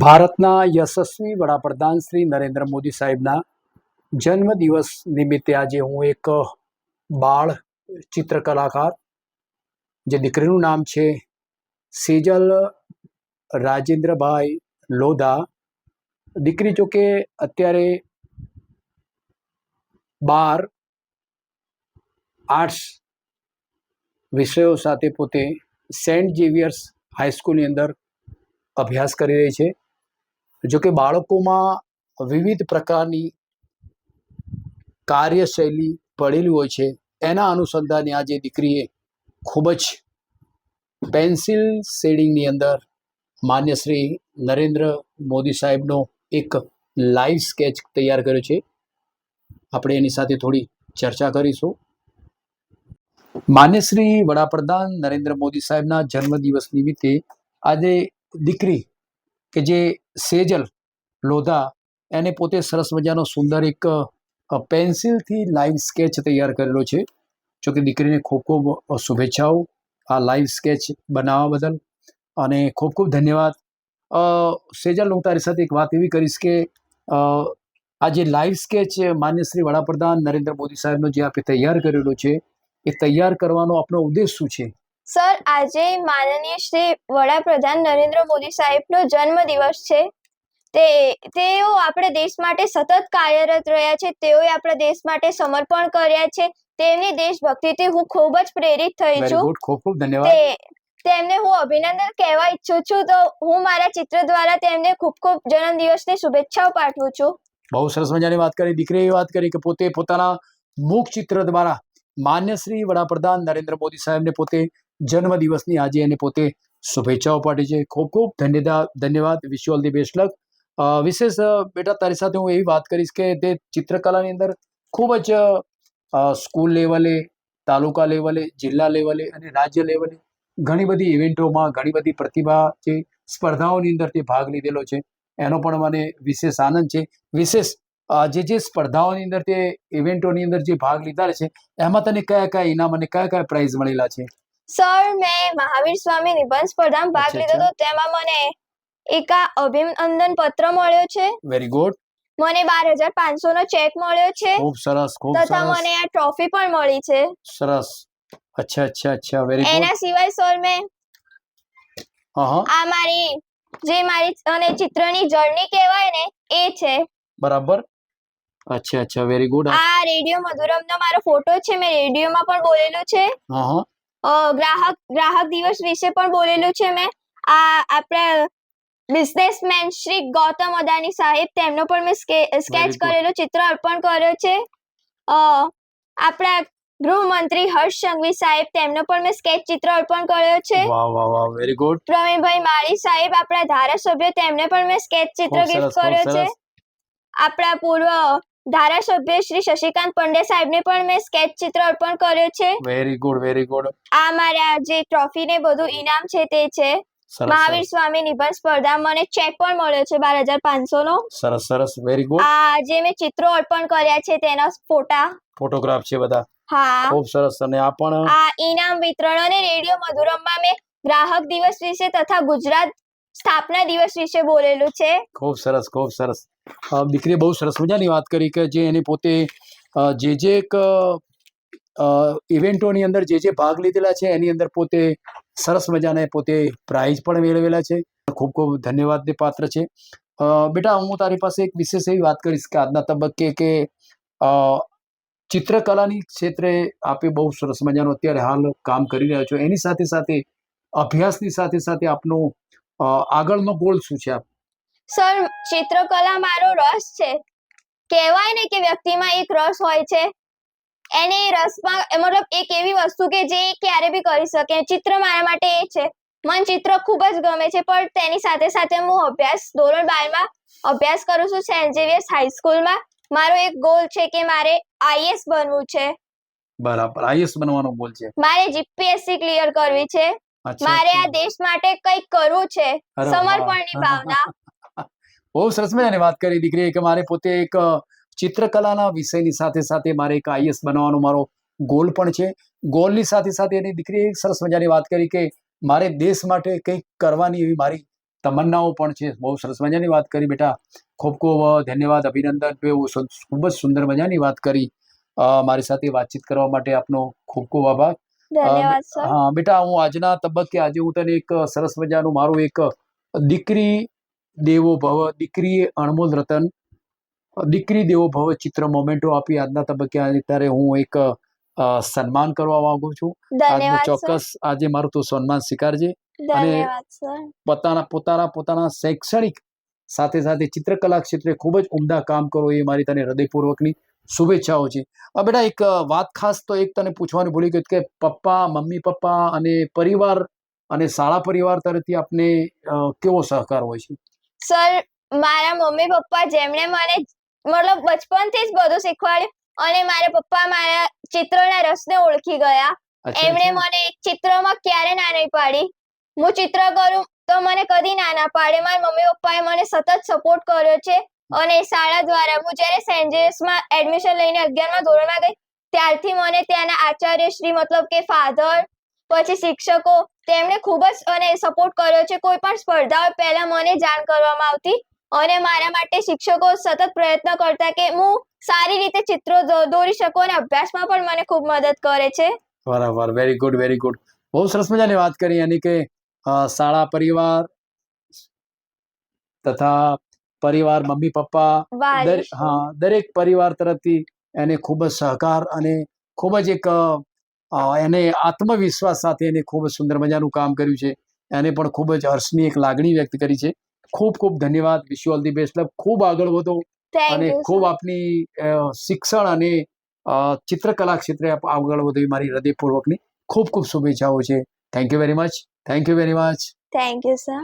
ભારતના યશસ્વી વડાપ્રધાન શ્રી નરેન્દ્ર મોદી સાહેબના જન્મદિવસ નિમિત્તે આજે હું એક બાળ ચિત્રકલાકાર, જે દીકરીનું નામ છે સેજલ રાજેન્દ્રભાઈ લોધા. દીકરી જોકે અત્યારે બાર આર્ટ્સ વિષયો સાથે પોતે સેન્ટ ઝેવિયર્સ હાઈસ્કૂલની અંદર અભ્યાસ કરી રહી છે. જો કે બાળકોમાં વિવિધ પ્રકારની કાર્યશૈલી પડેલી હોય છે. એના અનુસંધાને આજે દીકરીએ ખૂબ જ પેન્સિલ શેડિંગની અંદર માન્ય શ્રી નરેન્દ્ર મોદી સાહેબનો એક લાઈવ સ્કેચ તૈયાર કર્યો છે. આપણે એની સાથે થોડી ચર્ચા કરીશું. માન્ય શ્રી વડાપ્રધાન નરેન્દ્ર મોદી સાહેબના જન્મદિવસ નિમિત્તે આજે દીકરી કે જે સેજલ, લોધા, એને પોતે સરસ મજાનો સુંદર એક પેન્સિલથી લાઈવ સ્કેચ તૈયાર કરેલો છે. જો કે દીકરીને ખૂબ ખૂબ શુભેચ્છાઓ આ લાઈવ સ્કેચ બનાવવા બદલ. અને ખૂબ ખૂબ ધન્યવાદ. સેજલ હું તારી સાથે એક વાત એવી કરીશ કે આ જે લાઈવ સ્કેચ માન્ય શ્રી વડાપ્રધાન નરેન્દ્ર મોદી સાહેબનો જે આપણે તૈયાર કરેલો છે, એ તૈયાર કરવાનો આપણો ઉદ્દેશ શું છે? સર આજે માનનીય શ્રી વડાપ્રધાન નરેન્દ્ર મોદી સાહેબનો જન્મ દિવસ છે. તે તેઓ આપણે દેશ માટે સતત કાર્યરત રહ્યા છે. તેઓએ આપણા દેશ માટે સમર્પણ કર્યા છે. તેમની દેશભક્તિથી હું ખૂબ જ પ્રેરિત થઈ છું. ખૂબ ખૂબ ધન્યવાદ. તે તેમને હું અભિનંદન કહેવા ઈચ્છું છું. તો હું મારા ચિત્ર દ્વારા તેમને ખૂબ ખૂબ જન્મદિવસની શુભેચ્છાઓ પાઠવું છું. બહુ સરસ મજાની વાત કરી. દીકરીએ વાત કરી કે પોતે પોતાના મુખ ચિત્ર દ્વારા માન્ય શ્રી વડાપ્રધાન નરેન્દ્ર મોદી સાહેબને પોતે જન્મ દિવસની આજે એને પોતે શુભેચ્છાઓ પાઠવી છે. ખૂબ ખૂબ ધન્યવાદ ધન્યવાદ વિશ ઓલ ધી બેસ્ટ વિશેષ બેટા, તારી સાથે હું એવી વાત કરીશ કે તે ચિત્રકલાની અંદર ખૂબ જ સ્કૂલ લેવલે તાલુકા લેવલે જિલ્લા લેવલે અને રાજ્ય લેવલે ઘણી બધી ઇવેન્ટોમાં ઘણી બધી પ્રતિભા જે સ્પર્ધાઓની અંદર તે ભાગ લીધેલો છે. એનો પણ મને વિશેષ આનંદ છે. વિશેષ જે જે સ્પર્ધાઓની અંદર તે ઇવેન્ટોની અંદર જે ભાગ લીધા છે, એમાં તને કયા કયા ઇનામ અને કયા કયા પ્રાઇઝ મળેલા છે? સર મેં મહાવીર સ્વામી નિબંધ સ્પર્ધામાં ભાગ લીધો હતો. તેમાં મને એક અભિનંદન પત્ર મળ્યો છે. વેરી ગુડ મને બાર હજાર પાંચસો નો ચેક મળ્યો છે. ખૂબ સરસ ખૂબ તથા મને આ ટ્રોફી પણ મળી છે. સરસ. અચ્છા અચ્છા અચ્છા. વેરી ગુડ એના સિવાય સર મેં આ મારી જે મારી અને ચિત્રની જર્ની કહેવાય ને એ છે. બરાબર. અચ્છા અચ્છા. વેરી ગુડ આ રેડિયો મધુરમનો મારો ફોટો છે. મેં રેડિયોમાં પણ બોલેલું છે. હા હા ગ્રાહક ગ્રાહક દિવસ વિશે પણ બોલેલું છે મેં. આ આપણા બિઝનેસમેન શ્રી ગૌતમ અદાની સાહેબ તેમનો પણ મેં સ્કેચ. કરેલો ચિત્ર અર્પણ કર્યો છે. અ, આપણા ગૃહમંત્રી હર્ષ સંઘવી સાહેબ તેમનો પણ મેં સ્કેચ ચિત્ર અર્પણ કર્યો છે. વાહ વાહ વાહ વેરી ગુડ પ્રવીણભાઈ માળી સાહેબ આપણા ધારાસભ્ય તેમને પણ મેં સ્કેચ ચિત્ર ગિફ્ટ કર્યો છે. આપણા પૂર્વ ધારાસભ્ય શ્રી શશિકાંત પંડ્યા સાહેબને પણ મેં સ્કેચ ચિત્ર અર્પણ કર્યો છે. વેરી ગુડ વેરી ગુડ આ મારા જે ટ્રોફી ને બધું ઇનામ છે તે છે. મહાવીર સ્વામી નિબંધ સ્પર્ધા મને ચેક પણ મળ્યો છે બાર હજાર પાંચસો નો સરસ સરસ. વેરી ગુડ આ જે મેં ચિત્રો અર્પણ કર્યા છે તેના ફોટા. ફોટોગ્રાફ છે બધા. હા. ખૂબ સરસ. અને આ પણ આ ઇનામ વિતરણ અને રેડિયો મધુરમમાં મેં ગ્રાહક દિવસ વિશે તથા ગુજરાત સ્થાપના દિવસ વિશે બોલેલું છે. ખૂબ સરસ ખૂબ સરસ. દીકરીએ બહુ સરસ મજાની વાત કરી કે જે એને પોતે જે જે એક ઇવેન્ટોની અંદર જે જે ભાગ લીધેલા છે એની અંદર પોતે સરસ મજાને પોતે પ્રાઇઝ પણ મેળવેલા છે. ખૂબ ખૂબ ધન્યવાદને પાત્ર છે. બેટા, હું તારી પાસે એક વિશેષ એવી વાત કરીશ કે આજના તબક્કે કે ચિત્રકલાની ક્ષેત્રે આપે બહુ સરસ મજાનું અત્યારે હાલ કામ કરી રહ્યા છો. એની સાથે સાથે અભ્યાસની સાથે સાથે આપનો આગળનો ગોલ શું છે આપ સર ચિત્રકલા મારો રસ છે. કહેવાય ને કે વ્યક્તિમાં એક રસ હોય છે. એને એ રસમાં મતલબ એક એવી વસ્તુ કે જે ક્યારે બી કરી શકે. ચિત્ર મારા માટે એ છે. મને ચિત્ર ખૂબ જ ગમે છે પણ તેની સાથે સાથે હું અભ્યાસ ધોરણ બારમાં અભ્યાસ કરું છું સેન્ટ ઝેવિયર્સ હાઈસ્કૂલમાં મારો એક ગોલ છે કે મારે આઈએસ બનવું છે. બરાબર આઈએસ બનવાનો ગોલ છે. મારે જીપીએસસી ક્લિયર કરવી છે. મારે આ દેશ માટે કંઈક કરવું છે. સમર્પણની ભાવના. બહુ સરસ મજાની વાત કરી દીકરી કે મારે પોતે એક ચિત્રકલાના વિષયની સાથે સાથે મારે એક આઈએસ બનવાનો મારો ગોલ પણ છે. ગોલની સાથે સાથે એની દીકરીએ એક સરસ મજાની વાત કરી કે મારે દેશ માટે કંઈક કરવાની એવી મારી તમન્નાઓ પણ છે. બહુ સરસ મજાની વાત કરી બેટા. ખૂબ ખૂબ ધન્યવાદ અભિનંદન. ખૂબ જ સુંદર મજાની વાત કરી. મારી સાથે વાતચીત કરવા માટે આપનો ખૂબ ખૂબ આભાર. ધન્યવાદ સર. હા બેટા હું આજના તબક્કે આજે હું તને એક સરસ મજાનું મારું એક દીકરી દેવો ભવ દીકરીએ અણમોલ રતન દીકરી દેવો ભવ ચિત્ર મોમેન્ટો આપી આજના તબક્કે. અત્યારે ત્યારે હું એક સન્માન કરવા માંગુ છું. આજનો ચોક્કસ આજે મારું તું સન્માન સ્વીકારજે. અને પોતાના પોતાના પોતાના શૈક્ષણિક સાથે સાથે ચિત્રકલા ક્ષેત્રે ખૂબ જ ઉમદા કામ કરો એ મારી તને હૃદયપૂર્વકની શુભેચ્છાઓ છે. હવે બેટા એક વાત ખાસ તો એક તને પૂછવાનું ભૂલી ગયું કે પપ્પા મમ્મી પપ્પા અને પરિવાર અને શાળા પરિવાર તરફથી આપને કેવો સહકાર હોય છે? સર મારા મમ્મી પપ્પા જેમણે મને મતલબ બચપનથી જ બધું શીખવાડ્યું અને મારા પપ્પા મારા ચિત્રના રસને ઓળખી ગયા. એમણે મને ચિત્રમાં ક્યારે ના નહીં પાડી. હું ચિત્ર કરું તો મને કદી ના ના પાડે. મારા મમ્મી પપ્પાએ મને સતત સપોર્ટ કર્યો છે. અને શાળા દ્વારા હું જ્યારે સેન્ટ જેમ્સમાં એડમિશન લઈને અગિયારમાં ધોરણમાં ગઈ, ત્યારથી મને ત્યાંના આચાર્ય શ્રી મતલબ કે ફાધર પછી શિક્ષકો તેમણે ખૂબ જ અને સપોર્ટ કર્યો છે. કોઈ પણ સ્પર્ધા હોય પહેલા મને જાણ કરવામાં આવતી અને મારા માટે શિક્ષકો સતત પ્રયત્ન કરતા કે હું સારી રીતે ચિત્રો દોરી શકું અને અભ્યાસમાં પણ મને ખૂબ મદદ કરે છે. બરાબર વેરી ગુડ વેરી ગુડ બહુ સરસ મજાની વાત કરી એની કે શાળા પરિવાર તથા પરિવાર મમ્મી પપ્પા દરેક હા દરેક પરિવાર તરફથી એને ખૂબ જ સહકાર અને ખૂબ જ એક એને આત્મવિશ્વાસ સાથે એને ખૂબ જ સુંદર મજાનું કામ કર્યું છે. એને પણ ખૂબ જ હર્ષની એક લાગણી વ્યક્ત કરી છે. ખૂબ ખૂબ ધન્યવાદ. વિશ ઓલ ધી બેસ્ટ ખૂબ આગળ વધો. અને ખૂબ આપની શિક્ષણ અને ચિત્રકલા ક્ષેત્રે આપ આગળ વધો એ મારી હૃદયપૂર્વકની ખૂબ ખૂબ શુભેચ્છાઓ છે. Thank you very much thank you very much thank you sir